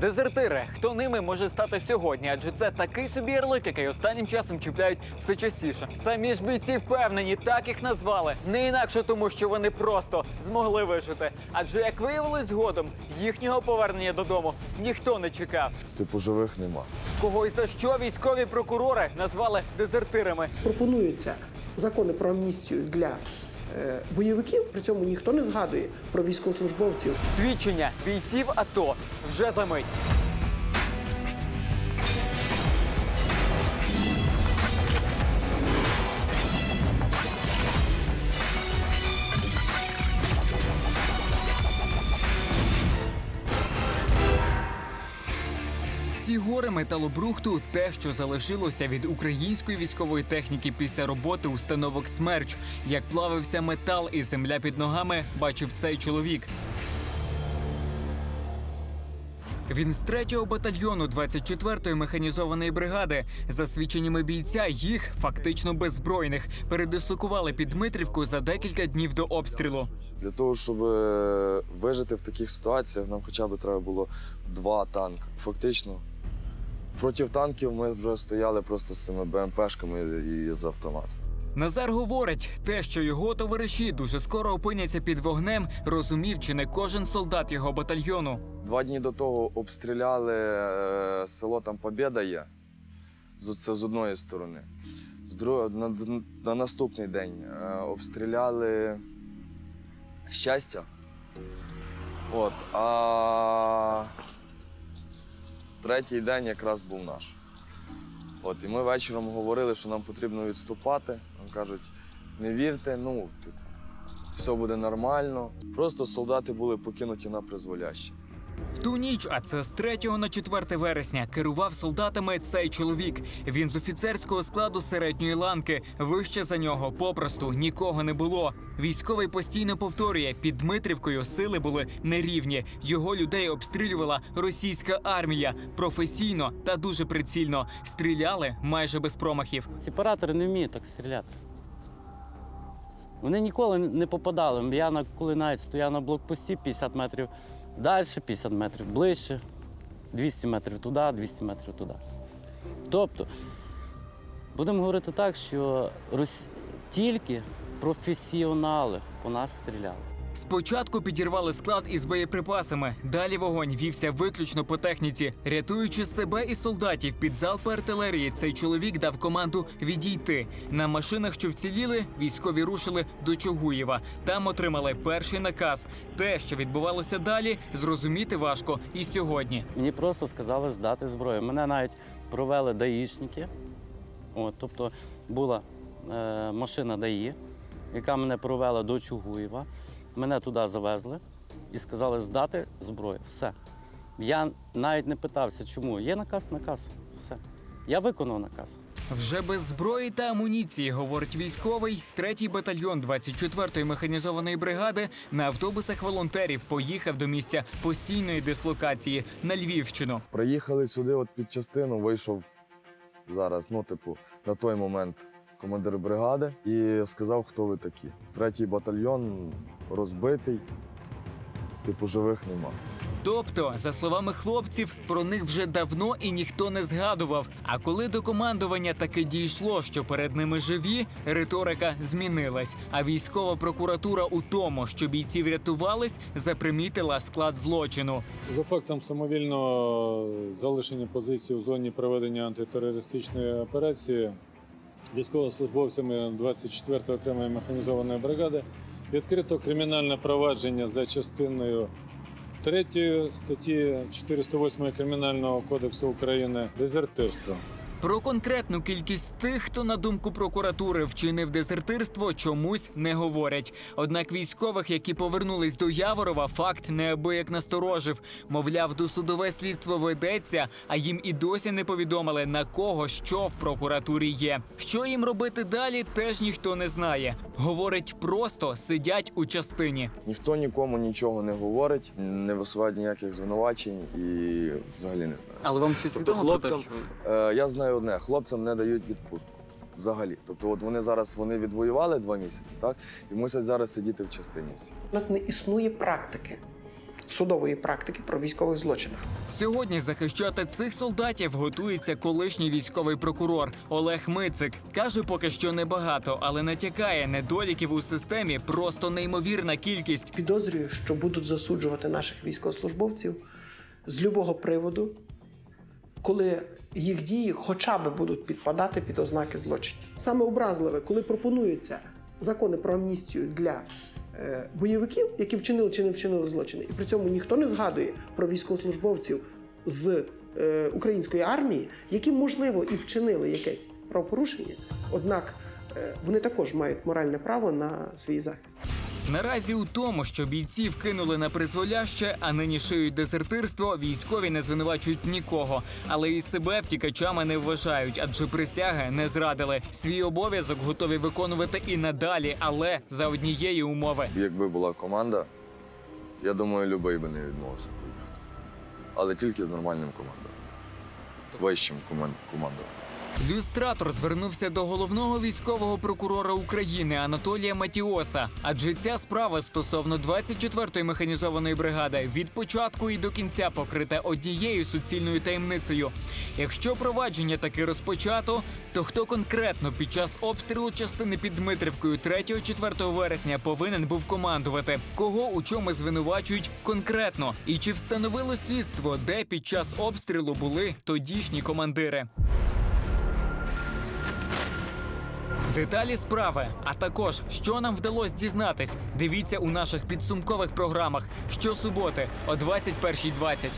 Дезертири, хто ними може стати сьогодні? Адже це такий собі ярлик, який останнім часом чіпляють все частіше. Самі ж бійці впевнені, так їх назвали. Не інакше тому, що вони просто змогли вижити. Адже як виявилось згодом, їхнього повернення додому ніхто не чекав. Типу живих нема. Кого і за що військові прокурори назвали дезертирами. пропонуються закони про амністію для бойовиків. При цьому ніхто не згадує про військовослужбовців. Свідчення бійців АТО вже за мить. Гори металобрухту те, що залишилося від української військової техніки після роботи установок Смерч. Як плавився метал і земля під ногами, бачив цей чоловік. Він з 3-го батальйону 24-ї механізованої бригади. За свідченнями бійця, їх фактично беззбройних передислокували під Дмитрівку за декілька днів до обстрілу. Для того, щоб е, вижити в таких ситуаціях, нам хоча б треба було два танки. Фактично, проти танків ми вже стояли просто з цими БМПшками і з автоматом. Назар говорить, те, що його товариші дуже скоро опиняться під вогнем, розумів, чи не кожен солдат його батальйону. Два дні до того обстріляли е, село там Побєда є. Це з одної сторони. З другої, на, на наступний день е, обстріляли щастя. От, а третій день якраз був наш. От, і ми вечором говорили, що нам потрібно відступати. Нам кажуть, не вірте, ну, типу, все буде нормально. Просто солдати були покинуті на призволяще. В ту ніч, а це з 3 на 4 вересня, керував солдатами цей чоловік. Він з офіцерського складу середньої ланки. Вище за нього попросту нікого не було. Військовий постійно повторює: під Дмитрівкою сили були нерівні. Його людей обстрілювала російська армія професійно та дуже прицільно. Стріляли майже без промахів. Сепаратори не вміють так стріляти. Вони ніколи не попадали. Я коли навіть стояв на блокпості 50 метрів далі, 50 метрів ближче, 200 метрів туди, 200 метрів туди. Тобто, будемо говорити так, що тільки професіонали по нас стріляли. Спочатку підірвали склад із боєприпасами. Далі вогонь вівся виключно по техніці. Рятуючи себе і солдатів під залпи артилерії, цей чоловік дав команду відійти. На машинах, що вціліли, військові рушили до Чугуєва. Там отримали перший наказ. Те, що відбувалося далі, зрозуміти важко і сьогодні. Мені просто сказали здати зброю. Мене навіть провели даїшники. От, тобто була е, машина ДАІ, яка мене провела до Чугуєва. Мене туди завезли і сказали здати зброю. Все. Я навіть не питався, чому. Є наказ, наказ. Все. Я виконав наказ. Вже без зброї та амуніції, говорить військовий, третій батальйон 24-ї механізованої бригади на автобусах волонтерів поїхав до місця постійної дислокації на Львівщину. Приїхали сюди, от під частину, вийшов зараз, ну, типу, на той момент командир бригади і сказав, хто ви такі. Третій батальйон розбитий, типу, живих нема. Тобто, за словами хлопців, про них вже давно і ніхто не згадував. А коли до командування таки дійшло, що перед ними живі, риторика змінилась. А військова прокуратура у тому, що бійці врятувались, запримітила склад злочину. За фактом самовільного залишення позиції в зоні проведення антитерористичної операції військовослужбовцями 24-ї окремої механізованої бригади відкрито кримінальне провадження за частиною 3 статті 408 Кримінального кодексу України дезертирство. Про конкретну кількість тих, хто на думку прокуратури вчинив дезертирство, чомусь не говорять. Однак військових, які повернулись до Яворова, факт неабияк насторожив. Мовляв, досудове слідство ведеться, а їм і досі не повідомили на кого що в прокуратурі є. Що їм робити далі, теж ніхто не знає. Говорить, просто сидять у частині. Ніхто нікому нічого не говорить, не висуває ніяких звинувачень і взагалі не знаю. Але вам щось Тобто хлопцям, е, я знаю одне, хлопцям не дають відпустку. Взагалі. Тобто, от вони зараз вони відвоювали два місяці, так? І мусять зараз сидіти в частині всі. У нас не існує практики судової практики про військових злочинах. Сьогодні захищати цих солдатів готується колишній військовий прокурор Олег Мицик. каже, поки що небагато, але натякає недоліків у системі просто неймовірна кількість. Підозрюю, що будуть засуджувати наших військовослужбовців з любого приводу, коли їх дії хоча б будуть підпадати під ознаки злочинів. Саме образливе, коли пропонуються закони про амністію для е, бойовиків, які вчинили чи не вчинили злочини, і при цьому ніхто не згадує про військовослужбовців з е, української армії, які можливо і вчинили якесь правопорушення, однак е, вони також мають моральне право на свій захист. Наразі у тому, що бійців кинули на призволяще, а нині шиють дезертирство, військові не звинувачують нікого, але і себе втікачами не вважають, адже присяги не зрадили. Свій обов'язок готові виконувати і надалі, але за однієї умови. Якби була команда, я думаю, любий би не відмовився поїхати. Але тільки з нормальним командою. Вищим командою. Люстратор звернувся до головного військового прокурора України Анатолія Матіоса, адже ця справа стосовно 24-ї механізованої бригади від початку і до кінця покрита однією суцільною таємницею. Якщо провадження таки розпочато, то хто конкретно під час обстрілу частини під Дмитрівкою 3-4 вересня повинен був командувати? Кого у чому звинувачують конкретно? І чи встановило слідство, де під час обстрілу були тодішні командири? Деталі справи, а також що нам вдалося дізнатись, дивіться у наших підсумкових програмах щосуботи о 21.20.